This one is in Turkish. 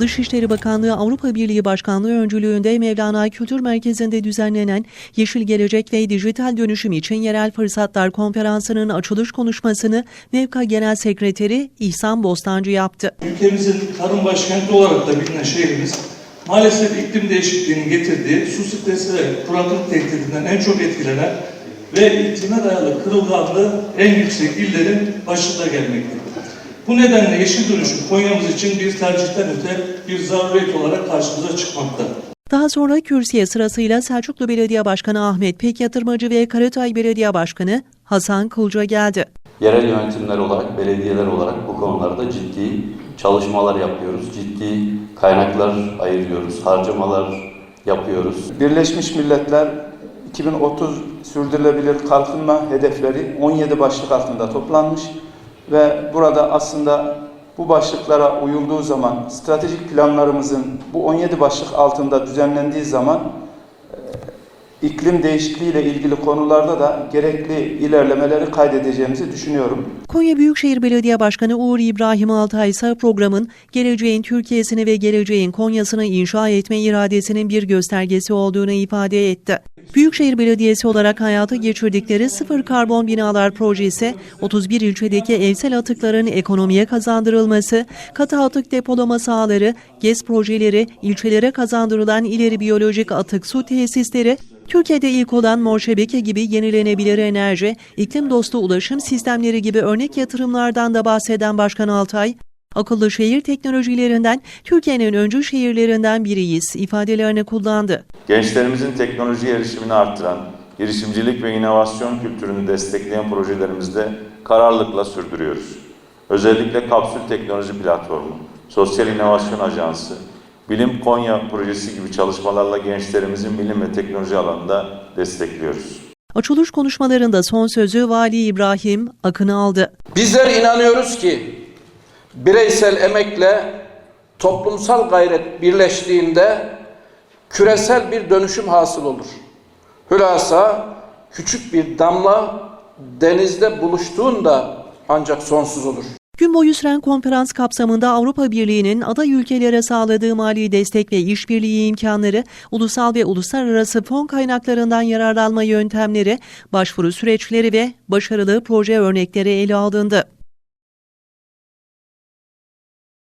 Dışişleri Bakanlığı Avrupa Birliği Başkanlığı öncülüğünde Mevlana Kültür Merkezi'nde düzenlenen Yeşil Gelecek ve Dijital Dönüşüm için Yerel Fırsatlar Konferansı'nın açılış konuşmasını Nevka Genel Sekreteri İhsan Bostancı yaptı. Ülkemizin tarım başkenti olarak da bilinen şehrimiz maalesef iklim değişikliğinin getirdiği su stresi ve kuraklık tehdidinden en çok etkilenen ve iklime dayalı kırılganlığı en yüksek illerin başında gelmektedir. Bu nedenle yeşil dönüşüm Konya'mız için bir tercihten öte bir zaruret olarak karşımıza çıkmakta. Daha sonra kürsüye sırasıyla Selçuklu Belediye Başkanı Ahmet Pek Yatırmacı ve Karatay Belediye Başkanı Hasan Kılca geldi. Yerel yönetimler olarak, belediyeler olarak bu konularda ciddi çalışmalar yapıyoruz. Ciddi kaynaklar ayırıyoruz, harcamalar yapıyoruz. Birleşmiş Milletler 2030 sürdürülebilir kalkınma hedefleri 17 başlık altında toplanmış ve burada aslında bu başlıklara uyulduğu zaman stratejik planlarımızın bu 17 başlık altında düzenlendiği zaman e, iklim değişikliği ile ilgili konularda da gerekli ilerlemeleri kaydedeceğimizi düşünüyorum. Konya Büyükşehir Belediye Başkanı Uğur İbrahim Altay ise programın geleceğin Türkiye'sini ve geleceğin Konya'sını inşa etme iradesinin bir göstergesi olduğunu ifade etti. Büyükşehir Belediyesi olarak hayata geçirdikleri sıfır karbon binalar projesi, 31 ilçedeki evsel atıkların ekonomiye kazandırılması, katı atık depolama sahaları, GES projeleri, ilçelere kazandırılan ileri biyolojik atık su tesisleri, Türkiye'de ilk olan Mor Şebeke gibi yenilenebilir enerji, iklim dostu ulaşım sistemleri gibi örnek yatırımlardan da bahseden Başkan Altay, akıllı şehir teknolojilerinden Türkiye'nin öncü şehirlerinden biriyiz ifadelerini kullandı. Gençlerimizin teknoloji erişimini arttıran, girişimcilik ve inovasyon kültürünü destekleyen projelerimizde kararlılıkla sürdürüyoruz. Özellikle Kapsül Teknoloji Platformu, Sosyal İnovasyon Ajansı, Bilim Konya projesi gibi çalışmalarla gençlerimizin bilim ve teknoloji alanında destekliyoruz. Açılış konuşmalarında son sözü Vali İbrahim Akın'ı aldı. Bizler inanıyoruz ki bireysel emekle toplumsal gayret birleştiğinde küresel bir dönüşüm hasıl olur. Hülasa küçük bir damla denizde buluştuğunda ancak sonsuz olur. Gün boyu süren konferans kapsamında Avrupa Birliği'nin aday ülkelere sağladığı mali destek ve işbirliği imkanları, ulusal ve uluslararası fon kaynaklarından yararlanma yöntemleri, başvuru süreçleri ve başarılı proje örnekleri ele alındı.